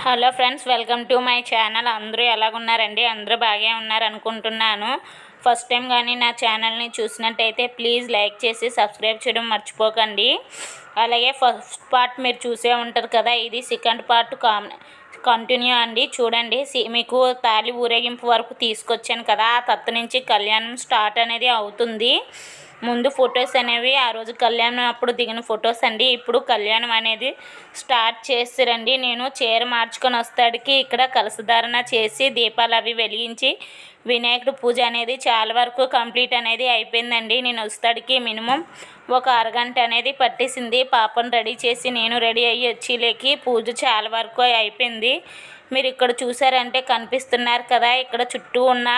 Hello friends welcome to my channel. అందరూ ఎలాగున్నారండి? అందరూ బాగా ఉన్నారు అనుకుంటున్నాను. ఫస్ట్ టైం కానీ నా ఛానల్ని చూసినట్టయితే ప్లీజ్ లైక్ చేసి సబ్స్క్రైబ్ చేయడం మర్చిపోకండి. అలాగే ఫస్ట్ పార్ట్ మీరు చూసే ఉంటారు కదా ఇది సెకండ్ పార్ట్ కామ్ కంటిన్యూ అండి. చూడండి సి- మీకు తాళి ఊరేగింపు వరకు తీసుకొచ్చాను కదా ఆ తత్త నుంచి కళ్యాణం స్టార్ట్ అనేది అవుతుంది. ముందు ఫొటోస్ అనేవి ఆ రోజు కళ్యాణం అప్పుడు దిగిన ఫొటోస్ అండి. ఇప్పుడు కళ్యాణం అనేది స్టార్ట్ చేస్తారండి నేను చీర మార్చుకొని వస్తాడికి ఇక్కడ కలసధారణ చేసి దీపాలు అవి వెలిగించి వినాయకుడు పూజ అనేది చాలా వరకు కంప్లీట్ అనేది అయిపోయిందండి. నేను వస్తాడికి మినిమం ఒక అరగంట అనేది పట్టేసింది. పాపను రెడీ చేసి నేను రెడీ అయ్యి వచ్చేలేకి పూజ చాలా వరకు అయిపోయింది. మీరు ఇక్కడ చూసారంటే కనిపిస్తున్నారు కదా ఇక్కడ చుట్టూ ఉన్న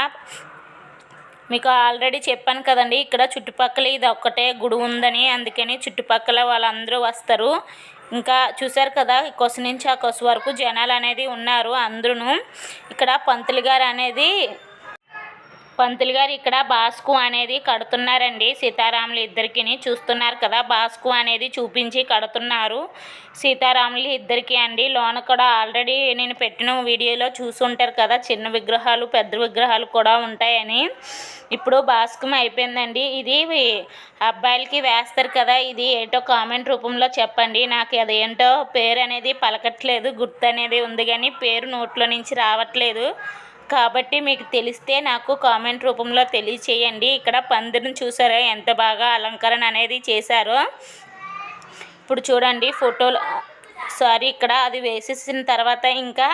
మీకు ఆల్రెడీ చెప్పాను కదండి ఇక్కడ చుట్టుపక్కల ఇది ఒక్కటే గుడి ఉందని అందుకని చుట్టుపక్కల వాళ్ళందరూ వస్తారు. ఇంకా చూశారు కదా కొసు నుంచి ఆ కొసు వరకు జనాలు అనేది ఉన్నారు అందరూ ఇక్కడ పంతులు గారు అనేది పంతులు గారు ఇక్కడ బాస్కు అనేది కడుతున్నారండి. సీతారాములు ఇద్దరికి చూస్తున్నారు కదా. బాస్కు అనేది చూపించి కడుతున్నారు. సీతారాములు ఇద్దరికి అండి. లోన కూడా ఆల్రెడీ నేను పెట్టిన వీడియోలో చూసుంటారు కదా. చిన్న విగ్రహాలు పెద్ద విగ్రహాలు కూడా ఉంటాయని. ఇప్పుడు బాస్కం అయిపోయిందండి. ఇది అబ్బాయిలకి వేస్తారు కదా. ఇది ఏంటో కామెంట్ రూపంలో చెప్పండి. నాకు అదేంటో పేరు అనేది పలకట్లేదు. గుర్తు అనేది ఉంది కానీ పేరు నోట్లో నుంచి రావట్లేదు. కాబట్టి మీకు తెలిస్తే నాకు కామెంట్ రూపంలో తెలియచేయండి. ఇక్కడ పందిరిని చూసారా? ఎంత బాగా అలంకరణ అనేది చేశారో. ఇప్పుడు చూడండి ఫోటోలు. సారీ ఇక్కడ అది వేసేసిన తర్వాత ఇంకా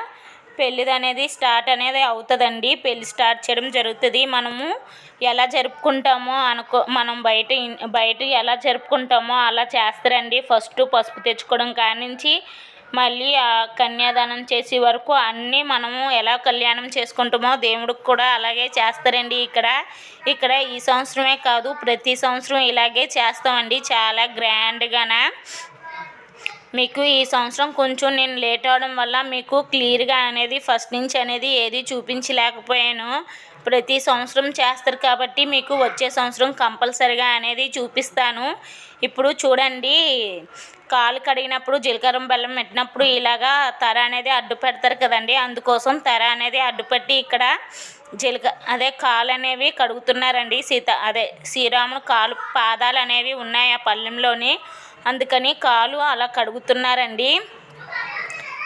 పెళ్ళిది అనేది స్టార్ట్ అనేది అవుతుందండి. పెళ్ళి స్టార్ట్ చేయడం జరుగుతుంది. మనము ఎలా జరుపుకుంటామో అనుకో మనం బయట బయట ఎలా జరుపుకుంటామో అలా చేస్తారండి. ఫస్ట్ పసుపు తెచ్చుకోవడం కానించి మళ్ళీ ఆ కన్యాదానం చేసే వరకు అన్నీ మనము ఎలా కళ్యాణం చేసుకుంటామో దేవుడికి కూడా అలాగే చేస్తారండి ఇక్కడ. ఇక్కడ ఈ సంవత్సరమే కాదు ప్రతి సంవత్సరం ఇలాగే చేస్తామండి. చాలా గ్రాండ్గానే. మీకు ఈ సంవత్సరం కొంచెం నేను లేట్ అవడం వల్ల మీకు క్లియర్గా అనేది ఫస్ట్ నుంచి అనేది ఏది చూపించలేకపోయాను. ప్రతి సంవత్సరం చేస్తారు కాబట్టి మీకు వచ్చే సంవత్సరం కంపల్సరిగా అనేది చూపిస్తాను. ఇప్పుడు చూడండి కాలు కడిగినప్పుడు జీలకర్ర బెల్లం పెట్టినప్పుడు ఇలాగా తర అనేది అడ్డు పెడతారు కదండి. అందుకోసం తర అనేది అడ్డుపెట్టి ఇక్కడ జీలక అదే కాలు అనేవి కడుగుతున్నారండి. సీత అదే శ్రీరాముడు కాలు పాదాలు అనేవి ఉన్నాయి ఆ పల్లెంలోని అందుకని కాలు అలా కడుగుతున్నారండి.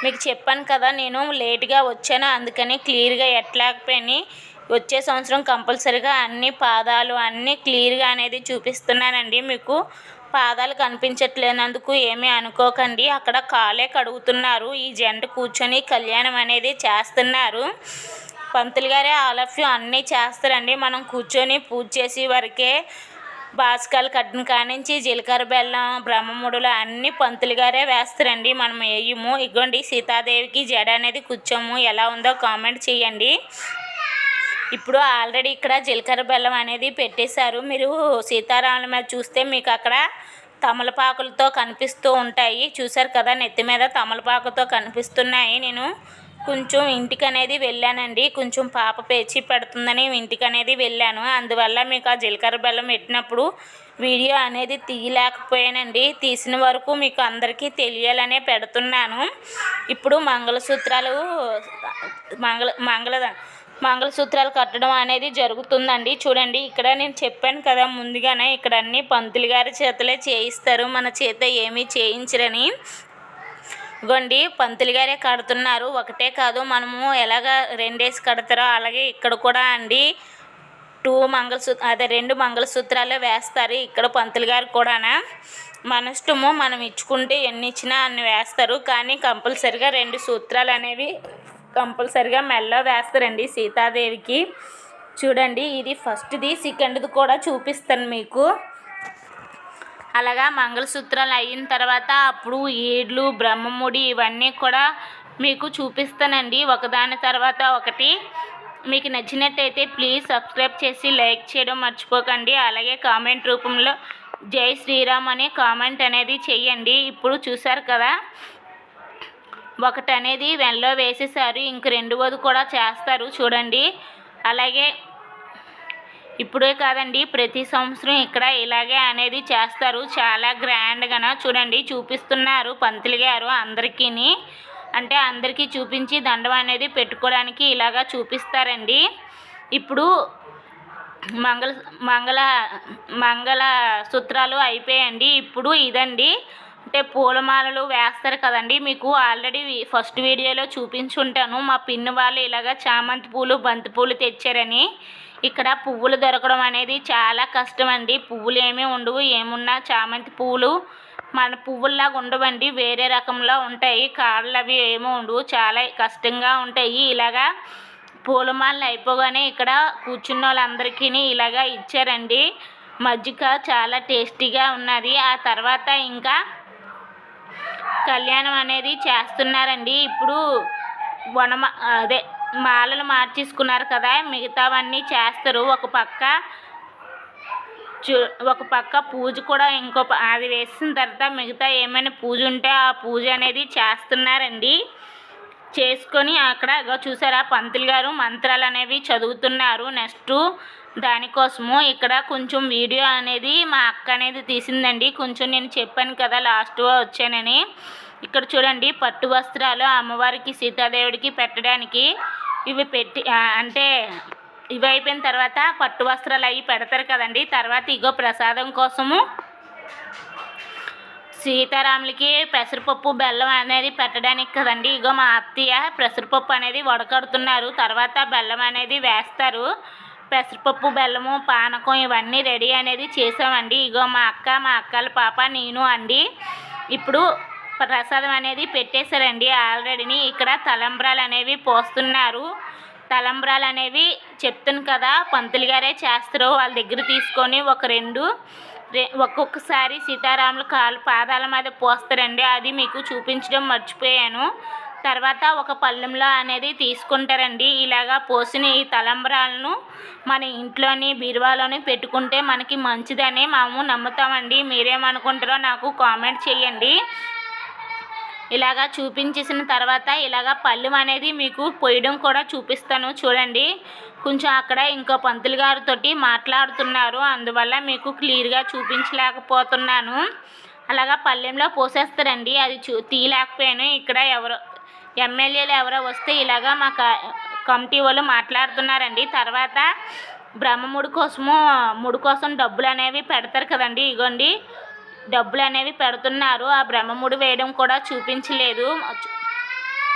మీకు చెప్పాను కదా నేను లేట్గా వచ్చాను. అందుకని క్లియర్గా ఎట్లేకపోయి వచ్చే సంవత్సరం కంపల్సరిగా అన్ని పాదాలు అన్నీ క్లియర్గా అనేది చూపిస్తున్నానండి. మీకు పాదాలు కనిపించట్లేనందుకు ఏమీ అనుకోకండి. అక్కడ కాలే కడుగుతున్నారు. ఈ జంట కూర్చొని కళ్యాణం అనేది చేస్తున్నారు. పంతులు గారే ఆల్ ఆఫ్ యూ అన్నీ చేస్తారండి. మనం కూర్చొని పూజ చేసే వరకే బాస్కాలు కట్టిన కానించి జీలకర్ర బెల్లం బ్రహ్మముడులు అన్నీ పంతులు గారే వేస్తారండి. మనం వేయము. ఇగోండి సీతాదేవికి జడ అనేది కూర్చోము. ఎలా ఉందో కామెంట్ చేయండి. ఇప్పుడు ఆల్రెడీ ఇక్కడ జీలకర్ర బెల్లం అనేది పెట్టేశారు. మీరు సీతారాముల మీద చూస్తే మీకు అక్కడ తమలపాకులతో కనిపిస్తూ ఉంటాయి. చూసారు కదా నెత్తి మీద తమలపాకుతో కనిపిస్తున్నాయి. నేను కొంచెం ఇంటికి అనేది వెళ్ళానండి. కొంచెం పాప పేచి పెడుతుందని ఇంటికి అనేది వెళ్ళాను. అందువల్ల మీకు ఆ జీలకర్ర బెల్లం పెట్టినప్పుడు వీడియో అనేది తీయలేకపోయానండి. తీసిన వరకు మీకు అందరికీ తెలియాలనే పెడుతున్నాను. ఇప్పుడు మంగళసూత్రాలు మంగళ మంగళ మంగళసూత్రాలు కట్టడం అనేది జరుగుతుందండి. చూడండి ఇక్కడ నేను చెప్పాను కదా ముందుగానే ఇక్కడ అన్ని పంతులు గారి చేతలే చేయిస్తారు. మన చేత ఏమీ చేయించరని. ఇగోండి పంతులు గారే కడుతున్నారు. ఒకటే కాదు మనము ఎలాగ రెండేసి కడతారో అలాగే ఇక్కడ కూడా అండి. టూ మంగళసూత్ర అదే రెండు మంగళసూత్రాలే వేస్తారు ఇక్కడ పంతులు గారు కూడానా. మన ఇష్టము మనం ఇచ్చుకుంటే ఎన్ని ఇచ్చినా అన్ని వేస్తారు. కానీ కంపల్సరిగా రెండు సూత్రాలు అనేవి కంపల్సరిగా మెల్ల వేస్తారండి సీతాదేవికి. చూడండి ఇది ఫస్ట్ది సెకండ్ది కూడా చూపిస్తాను మీకు. అలాగా మంగళసూత్రాలు అయిన తర్వాత అప్పుడు ఏడ్లు బ్రహ్మముడి ఇవన్నీ కూడా మీకు చూపిస్తానండి. ఒకదాని తర్వాత ఒకటి. మీకు నచ్చినట్టయితే ప్లీజ్ సబ్స్క్రైబ్ చేసి లైక్ చేయడం మర్చిపోకండి. అలాగే కామెంట్ రూపంలో జై శ్రీరామ్ అనే కామెంట్ అనేది చెయ్యండి ఇప్పుడు చూసారు కదా ఒకటి అనేది వెనలో వేసేసారు. ఇంక రెండవది కూడా చేస్తారు. చూడండి. అలాగే ఇప్పుడే కాదండి ప్రతి సంవత్సరం ఇక్కడ ఇలాగే అనేది చేస్తారు. చాలా గ్రాండ్గా చూడండి. చూపిస్తున్నారు పంతులు గారు అందరికీ అంటే అందరికీ చూపించి దండం అనేది పెట్టుకోవడానికి ఇలాగా చూపిస్తారండి. ఇప్పుడు మంగళ మంగళ మంగళ సూత్రాలు అయిపోయాయండి. ఇప్పుడు ఇదండి. అంటే పూలమాలలు వేస్తారు కదండి. మీకు ఆల్రెడీ ఫస్ట్ వీడియోలో చూపించుంటాను. మా పిన్ని వాళ్ళు ఇలాగ చామంతి పూలు బంతి పూలు తెచ్చారని. ఇక్కడ పువ్వులు దొరకడం అనేది చాలా కష్టం అండి పువ్వులు ఏమీ ఉండవు. ఏమున్నా చామంతి పువ్వులు మన పువ్వుల్లాగా ఉండవండి. వేరే రకంలో ఉంటాయి. కాళ్ళు అవి ఏమీ ఉండవు. చాలా కష్టంగా ఉంటాయి. ఇలాగా పూలమాలలు అయిపోగానే ఇక్కడ కూర్చున్న వాళ్ళందరికీ ఇలాగా ఇచ్చారండి. మజ్జిగ చాలా టేస్టీగా ఉన్నది. ఆ తర్వాత ఇంకా కళ్యాణం అనేది చేస్తున్నారండి. ఇప్పుడు వనమ అదే మాలలు మార్చేసుకున్నారు కదా మిగతావన్నీ చేస్తారు. ఒక పక్క చూ ఒక పక్క పూజ కూడా ఇంకో అది వేసిన తర్వాత మిగతా ఏమైనా పూజ ఉంటే ఆ పూజ అనేది చేస్తున్నారండి. చేసుకొని అక్కడ చూసారా పంతులు గారు మంత్రాలు అనేవి చదువుతున్నారు. నెక్స్ట్ దానికోసము ఇక్కడ కొంచెం వీడియో అనేది మా అక్క అనేది తీసిందండి. కొంచెం నేను చెప్పాను కదా లాస్ట్ వచ్చానని. ఇక్కడ చూడండి పట్టు వస్త్రాలు అమ్మవారికి సీతాదేవుడికి పెట్టడానికి ఇవి పెట్టి అంటే ఇవి అయిపోయిన తర్వాత పట్టు వస్త్రాలు అవి పెడతారు కదండి. తర్వాత ఇగో ప్రసాదం కోసము సీతారాములకి పెసరపప్పు బెల్లం అనేది పెట్టడానికి కదండి. ఇగో మా అత్తయ్య పెసరపప్పు అనేది వడకడుతున్నారు. తర్వాత బెల్లం అనేది వేస్తారు. పెసరపప్పు బెల్లము పానకం ఇవన్నీ రెడీ అనేది చేసామండి. ఇగో మా అక్క మా అక్కల పాప నేను అండి. ఇప్పుడు ప్రసాదం అనేది పెట్టేశారండి. ఆల్రెడీని ఇక్కడ తలంబ్రాలు అనేవి పోస్తున్నారు. తలంబ్రాలు అనేవి చెప్తాను కదా పంతులు గారే చేస్తారు. వాళ్ళ దగ్గర తీసుకొని ఒక రెండు ఒక్కొక్కసారి సీతారాములు కాలు పాదాల మీద పోస్తారండి. అది మీకు చూపించడం మర్చిపోయాను. తర్వాత ఒక పళ్ళెంలో అనేది తీసుకుంటారండి. ఇలాగా పోసిన ఈ తలంబ్రాలను మన ఇంట్లోని బీరువాలోని పెట్టుకుంటే మనకి మంచిదని మేము నమ్ముతామండి. మీరేమనుకుంటారో నాకు కామెంట్ చేయండి. ఇలాగా చూపించేసిన తర్వాత ఇలాగా పళ్ళెం అనేది మీకు పొయ్యడం కూడా చూపిస్తాను చూడండి. కొంచెం అక్కడ ఇంకో పంతులు గారితోటి మాట్లాడుతున్నారు. అందువల్ల మీకు క్లియర్గా చూపించలేకపోతున్నాను. అలాగా పళ్ళెంలో పోసేస్తారండి. అది చూ తీయలేకపోయాను. ఇక్కడ ఎవరో ఎమ్మెల్యేలు ఎవరో వస్తే ఇలాగా మా క- కమిటీ వాళ్ళు మాట్లాడుతున్నారండి. తర్వాత బ్రహ్మముడి కోసము ముడి కోసం డబ్బులు అనేవి పెడతారు కదండి. ఇగోండి డబ్బులు అనేవి పెడుతున్నారు. ఆ బ్రహ్మముడి వేయడం కూడా చూపించలేదు.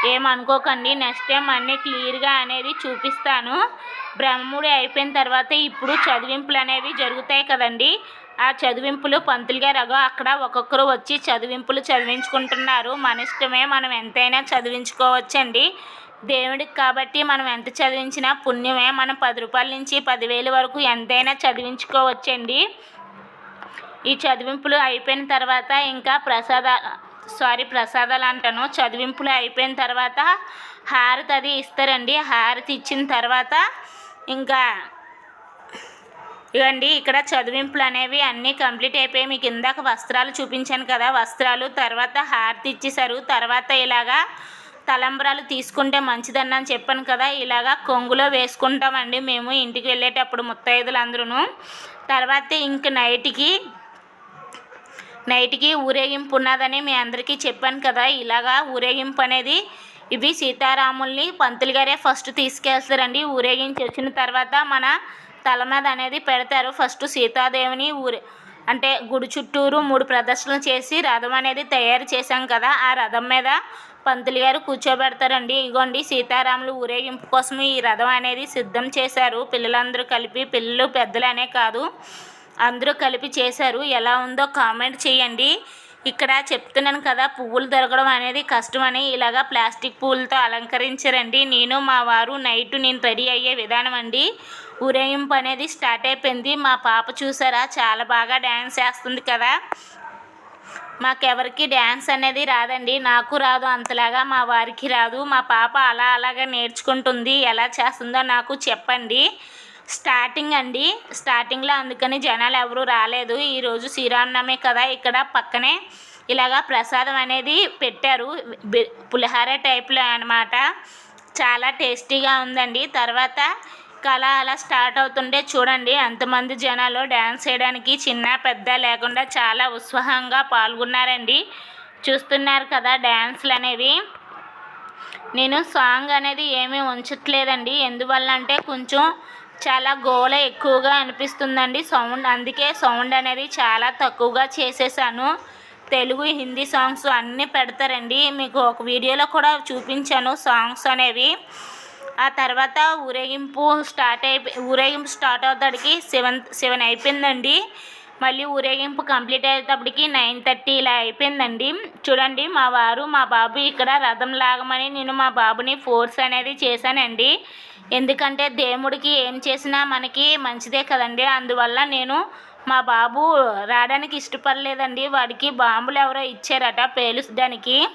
ఏమనుకోకండి నెక్స్ట్ టైం అన్నీ క్లియర్గా అనేది చూపిస్తాను. బ్రహ్మముడి అయిపోయిన తర్వాత ఇప్పుడు చదివింపులు అనేవి జరుగుతాయి కదండి. ఆ చదివింపులు పంతులు గారు అగో అక్కడ ఒక్కొక్కరు వచ్చి చదివింపులు చదివించుకుంటున్నారు. మన ఇష్టమే మనం ఎంతైనా చదివించుకోవచ్చండి. దేవుడికి కాబట్టి మనం ఎంత చదివించినా పుణ్యమే. మనం పది రూపాయల నుంచి పదివేల వరకు ఎంతైనా చదివించుకోవచ్చండి. ఈ చదివింపులు అయిపోయిన తర్వాత ఇంకా ప్రసాద సారీ ప్రసాదాలు అంటాను. చదివింపులు అయిపోయిన తర్వాత హారతి అది ఇస్తారండి. హారతి ఇచ్చిన తర్వాత ఇంకా ఇవ్వండి ఇక్కడ చదివింపులు అనేవి అన్నీ కంప్లీట్ అయిపోయి మీకు ఇందాక వస్త్రాలు చూపించాను కదా వస్త్రాలు తర్వాత హారతి ఇచ్చేసారు తర్వాత ఇలాగా తలంబ్రాలు తీసుకుంటే మంచిదని అని చెప్పాను కదా ఇలాగా కొంగులో వేసుకుంటామండి మేము ఇంటికి వెళ్ళేటప్పుడు ముత్తైదులు అందరూ తర్వాత ఇంక నైట్కి నైట్కి ఊరేగింపు ఉన్నదని మీ అందరికీ చెప్పాను కదా ఇలాగా ఊరేగింపు అనేది ఇవి సీతారాముల్ని పంతులు గారే ఫస్ట్ తీసుకెళ్తారండి. ఊరేగించి వచ్చిన తర్వాత మన తల మీద అనేది పెడతారు. ఫస్ట్ సీతాదేవిని ఊరే అంటే గుడి చుట్టూరు మూడు ప్రదర్శనలు చేసి రథం అనేది తయారు చేశాం కదా ఆ రథం మీద పంతులు గారు కూర్చోబెడతారండి. ఇగోండి సీతారాములు ఊరేగింపు కోసం ఈ రథం అనేది సిద్ధం చేశారు. పిల్లలందరూ కలిపి పిల్లలు పెద్దలనే కాదు అందరూ కలిపి చేశారు. ఎలా ఉందో కామెంట్ చేయండి. ఇక్కడ చెప్తున్నాను కదా పువ్వులు దొరకడం అనేది కష్టమని ఇలాగా ప్లాస్టిక్ పువ్వులతో అలంకరించారండి. నేను మా వారు నైట్ నేను రెడీ అయ్యే విధానం అండి. ఊరేగింపు అనేది స్టార్ట్ అయిపోయింది. మా పాప చూసారా? చాలా బాగా డ్యాన్స్ చేస్తుంది కదా. మాకెవరికి డ్యాన్స్ అనేది రాదండి. నాకు రాదు అంతలాగా మా వారికి రాదు. మా పాప అలా అలాగా నేర్చుకుంటుంది. ఎలా చేస్తుందో నాకు చెప్పండి. స్టార్టింగ్ అండి. స్టార్టింగ్లో అందుకని జనాలు ఎవరు రాలేదు. ఈరోజు శ్రీరామనవమి కదా. ఇక్కడ పక్కనే ఇలాగా ప్రసాదం అనేది పెట్టారు. పులిహార టైప్లో అనమాట చాలా టేస్టీగా ఉందండి. తర్వాత కళ అలా స్టార్ట్ అవుతుంటే చూడండి అంతమంది జనాలు డ్యాన్స్ చేయడానికి చిన్న పెద్ద లేకుండా చాలా ఉత్సాహంగా పాల్గొన్నారండి. చూస్తున్నారు కదా డ్యాన్స్లు అనేవి. నేను సాంగ్ అనేది ఏమీ ఉంచట్లేదండి. ఎందువల్ల అంటే కొంచెం చాలా గోల ఎక్కువగా అనిపిస్తుందండి సౌండ్. అందుకే సౌండ్ అనేది చాలా తక్కువగా చేసేసాను. తెలుగు హిందీ సాంగ్స్ అన్నీ పెడతారండి. మీకు ఒక వీడియోలో కూడా చూపించాను సాంగ్స్ అనేవి. ఆ తర్వాత ఊరేగింపు స్టార్ట్ అయిపోయి ఊరేగింపు స్టార్ట్ అవుతాడికి సెవెన్ సెవెన్ అయిపోయిందండి. మళ్ళీ ఊరేగింపు కంప్లీట్ అయ్యేటప్పటికి నైన్ థర్టీ ఇలా అయిపోయిందండి. చూడండి మా వారు మా బాబు ఇక్కడ రథం లాగమని నేను మా బాబుని ఫోర్స్ అనేది చేశానండి. ఎందుకంటే దేవుడికి ఏం చేసినా మనకి మంచిదే కదండి. అందువల్ల నేను మా బాబు రావడానికి ఇష్టపడలేదండి. వాడికి బాంబులు ఎవరో ఇచ్చారట పేలుచడానికి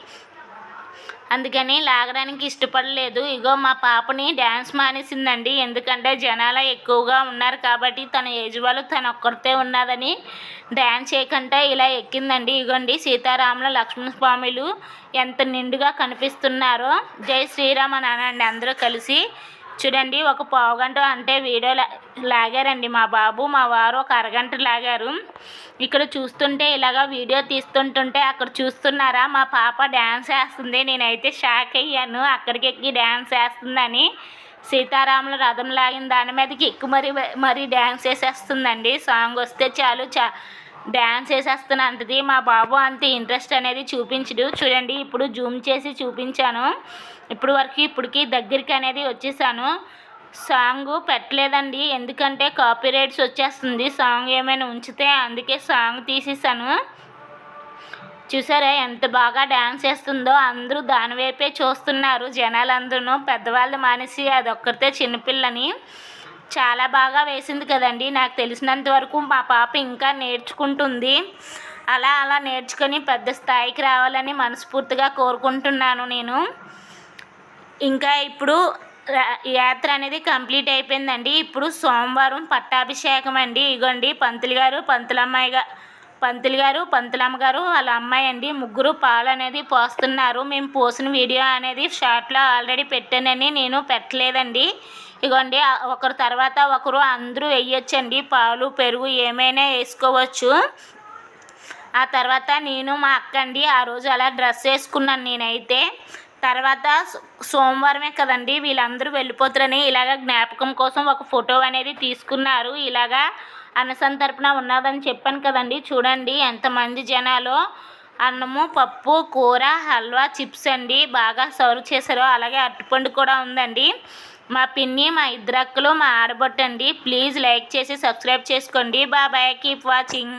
అందుకని లాగడానికి ఇష్టపడలేదు. ఇగో మా పాపని డ్యాన్స్ మానేసిందండి. ఎందుకంటే జనాలు ఎక్కువగా ఉన్నారు కాబట్టి తన ఏజ్ వాళ్ళు తన ఒక్కరితే ఉన్నదని డ్యాన్స్ చేయకుండా ఇలా ఎక్కిందండి. ఇగోండి సీతారాముల లక్ష్మణ స్వామిలు ఎంత నిండుగా కనిపిస్తున్నారో. జై శ్రీరామ్ అని అనండి అందరూ కలిసి చూడండి ఒక పావు గంట అంటే వీడియో లా- లాగారండి. మా బాబు మా వారు ఒక అరగంట లాగారు. ఇక్కడ చూస్తుంటే ఇలాగా వీడియో తీస్తుంటుంటే అక్కడ చూస్తున్నారా? మా పాప డ్యాన్స్ వేస్తుంది. నేనైతే షాక్ అయ్యాను. అక్కడికి ఎక్కి డ్యాన్స్ వేస్తుందని. సీతారాముల రథం లాగిన దాని మీదకి ఎక్కు మరి మరీ డ్యాన్స్ వేసేస్తుందండి. సాంగ్ వస్తే చాలు చా డ్యాన్స్ వేసేస్తున్నా అంటది మా బాబు అంత ఇంట్రెస్ట్ అనేది చూపించడు. చూడండి ఇప్పుడు జూమ్ చేసి చూపించాను. ఇప్పుడు వరకు ఇప్పటికి దగ్గరికి అనేది వచ్చేసాను. సాంగ్ పెట్టలేదండి. ఎందుకంటే కాపీరైట్స్ వచ్చేస్తుంది. సాంగ్ ఏమైనా ఉంచితే అందుకే సాంగ్ తీసేసాను. చూసారా ఎంత బాగా డ్యాన్స్ వేస్తుందో. అందరూ దాని వైపే చూస్తున్నారు జనాలందరూ. పెద్దవాళ్ళు మానేసి అదొక్కరితే చిన్నపిల్లని. చాలా బాగా వేసింది కదండి. నాకు తెలిసినంత వరకు మా పాప ఇంకా నేర్చుకుంటుంది. అలా అలా నేర్చుకొని పెద్ద స్థాయికి రావాలని మనస్ఫూర్తిగా కోరుకుంటున్నాను నేను. ఇంకా ఇప్పుడు యాత్ర అనేది కంప్లీట్ అయిపోయిందండి. ఇప్పుడు సోమవారం పట్టాభిషేకం అండి. ఇగోండి పంతులు గారు పంతులమ్మాయిగా పంతులు గారు పంతులమ్మ గారు వాళ్ళ అమ్మాయి అండి. ముగ్గురు పాలు అనేది పోస్తున్నారు. మేము పోసిన వీడియో అనేది షార్ట్లో ఆల్రెడీ పెట్టానని నేను పెట్టలేదండి. ఇగోండి ఒకరు తర్వాత ఒకరు అందరూ వేయొచ్చండి పాలు పెరుగు ఏమైనా వేసుకోవచ్చు. ఆ తర్వాత నేను మా అక్క అండి ఆ రోజు అలా డ్రెస్ వేసుకున్నాను నేనైతే. తర్వాత సోమవారమే కదండి వీళ్ళందరూ వెళ్ళిపోతారని ఇలాగ జ్ఞాపకం కోసం ఒక ఫోటో అనేది తీసుకున్నారు. ఇలాగా అన్నసంతర్పణ ఉన్నదని చెప్పాను కదండి. చూడండి ఎంతమంది జనాలు అన్నము పప్పు కూర హల్వా చిప్స్ అండి బాగా సర్వ్ చేశారు. అలాగే అరటిపండు కూడా ఉందండి. మా పిన్ని మా ఇద్దరు అక్కలు మా ఆడబొట్టండి. ప్లీజ్ లైక్ చేసి సబ్స్క్రైబ్ చేసుకోండి. బాబాయ్ కీప్ వాచింగ్.